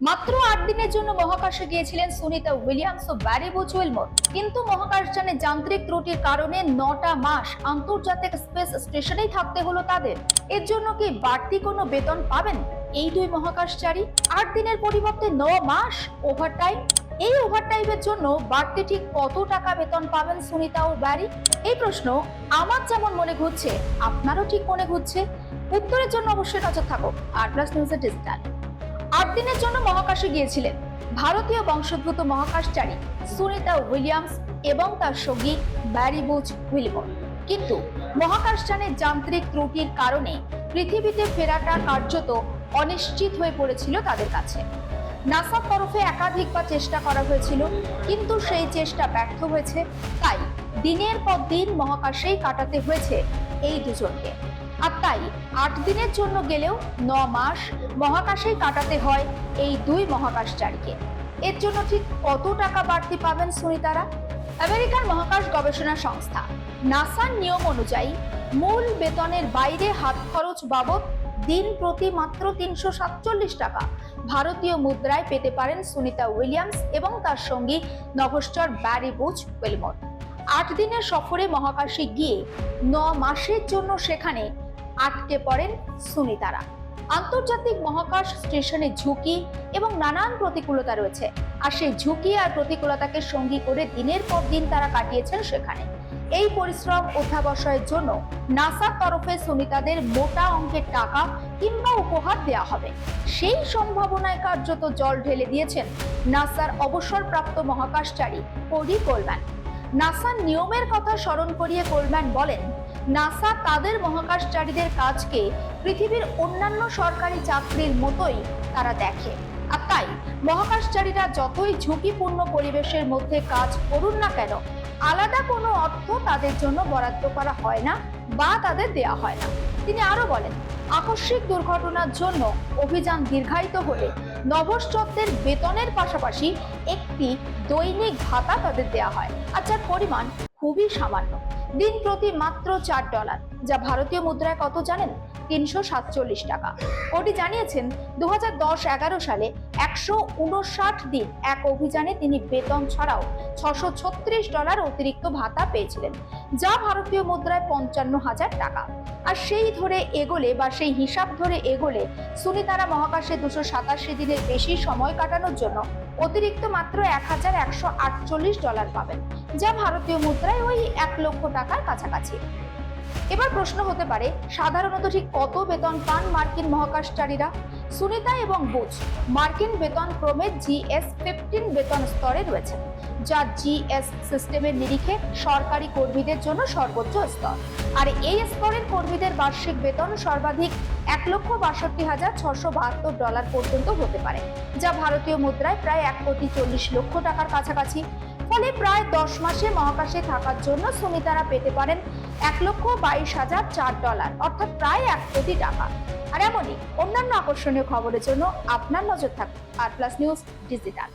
মাত্র আট দিনের জন্য মহাকাশে গিয়েছিলেন সুনিতা উইলিয়ামস ও ব্যারি বুচ উইলমোর। কিন্তু মহাকাশযানে যান্ত্রিক ত্রুটির কারণে নটা মাস আন্তর্জাতিক স্পেস স্টেশনেই থাকতে হলো তাদের। এর জন্য কি বাড়তি কোনো বেতন পাবেন? এই দুই মহাকাশচারী আট দিনের পরিবর্তে ন মাস ওভারটাইম এই ওভারটাইমের জন্য বাড়তি ঠিক কত টাকা বেতন পাবেন সুনিতা ও ব্যারি? এই প্রশ্ন আমার যেমন মনে ঘুরছে, আপনারও ঠিক মনে ঘুরছে। উত্তরের জন্য অবশ্যই নজর থাকো আর প্লাস নিউজের ডিজিটাল আট দিনের জন্য মহাকাশে গিয়েছিলেন। ভারতীয় বংশোদ্ভূত মহাকাশচারী সুনিতা উইলিয়ামস এবং তার সঙ্গী ব্যারি বুচ উইলমোর। কিন্তু মহাকাশযানের যান্ত্রিক ত্রুটির কারণে পৃথিবীতে ফেরাটা কার্যত অনিশ্চিত হয়ে পড়েছিল তাদের কাছে। নাসার তরফে একাধিকবার চেষ্টা করা হয়েছিল, কিন্তু সেই চেষ্টা ব্যর্থ হয়েছে। তাই দিনের পর দিন মহাকাশেই কাটাতে হয়েছে এই দুজনকে। আর তাই আট দিনের জন্য গেলেও ন মাস মহাকাশেই কাটাতে হয় এই দুই মহাকাশচারীকে এর জন্য ঠিক কত টাকা বাড়তি পাবেন সুনিতারা? আমেরিকার মহাকাশ গবেষণা সংস্থা নাসার নিয়ম অনুযায়ী মূল বেতনের বাইরে হাত খরচ বাবদ দিন প্রতি মাত্র তিনশো সাতচল্লিশ টাকা ভারতীয় মুদ্রায় পেতে পারেন সুনিতা উইলিয়ামস এবং তার সঙ্গী নভশ্চর ব্যারি বুচ ওয়েলমোর আট দিনের সফরে মহাকাশে গিয়ে ন মাসের জন্য সেখানে আটকে পড়েন সুনিতারা আন্তর্জাতিক মহাকাশ স্টেশনে ঝুঁকি এবং নানান প্রতিকূলতা রয়েছে। আর সেই ঝুঁকি আর প্রতিকূলতাকে সঙ্গী করে দিনের পর দিন তারা কাটিয়েছেন সেখানে। এই পরিশ্রম অধ্যাবসায়ের জন্য নাসার তরফে সুনিতাদের মোটা অঙ্কের টাকা কিংবা উপহার দেওয়া হবে। সেই সম্ভাবনায় কার্যত জল ঢেলে দিয়েছেন নাসার অবসরপ্রাপ্ত মহাকাশচারী কোডি কোলম্যান। নাসার নিয়মের কথা স্মরণ করিয়ে কোলম্যান বলেন, নাসা তাদের মহাকাশচারীদের কাজকে পৃথিবীর অন্যান্য সরকারি চাকরির মতোই তারা দেখে। আর তাই মহাকাশচারীরা যতই ঝুঁকিপূর্ণ পরিবেশের মধ্যে কাজ করুন না কেন, আলাদা কোনো অর্থ তাদের জন্য বরাদ্দ করা হয় না বা তাদের দেয়া হয় না। তিনি আরও বলেন, আকস্মিক দুর্ঘটনার জন্য অভিযান দীর্ঘায়িত হলে নভশ্চরদের বেতনের পাশাপাশি একটি দৈনিক ভাতা তাদের দেয়া হয় আচ্ছা পরিমাণ খুবই সামান্য। দিন প্রতি মাত্র চার ডলার, যা ভারতীয় মুদ্রায় কত জানেন? তিনশো সাতচল্লিশ টাকা। ওটি জানিয়েছেন দু হাজার দশ এগারো সালে একশো উনষাট দিন এক অভিযানে তিনি বেতন ছাড়াও ছশো ছত্রিশ ডলার অতিরিক্ত ভাতা পেয়েছিলেন, যা ভারতীয় মুদ্রায় পঞ্চান্ন হাজার টাকা। আর সেই ধরে এগোলে বা সেই হিসাব ধরে এগোলে সুনিতারা মহাকাশে দুশো সাতাশি দিনের বেশি সময় কাটানোর জন্য অতিরিক্ত মাত্র এক হাজার একশো আটচল্লিশ ডলার পাবেন, যা ভারতীয় মুদ্রায় ওই এক লক্ষ টাকার কাছাকাছি। এবার প্রশ্ন হতে পারে, সাধারণত ঠিক কত বেতন পান মার্কিন মহাকাশচারীরা? সুনিতা এবং বুচ মার্কিন বেতন ক্রমে জিএস ফিফটিন বেতন স্তরে রয়েছে, যা জিএস সিস্টেমের নিরিখে সরকারি কর্মীদের জন্য সর্বোচ্চ স্তর। আর এই স্তরের কর্মীদের বার্ষিক বেতন সর্বাধিক এক লক্ষ বাষট্টি হাজার ছশো বাহাত্তর ডলার পর্যন্ত হতে পারে, যা ভারতীয় মুদ্রায় প্রায় এক কোটি চল্লিশ লক্ষ টাকার কাছাকাছি। ফলে প্রায় দশ মাসে মহাকাশে থাকার জন্য সুমিতারা পেতে পারেন এক লক্ষ বাইশ হাজার চার ডলার, অর্থাৎ প্রায় এক কোটি টাকা। আর এমনই অন্যান্য আকর্ষণীয় খবরের জন্য আপনার নজর থাকুন আর প্লাস নিউজ ডিজিটাল।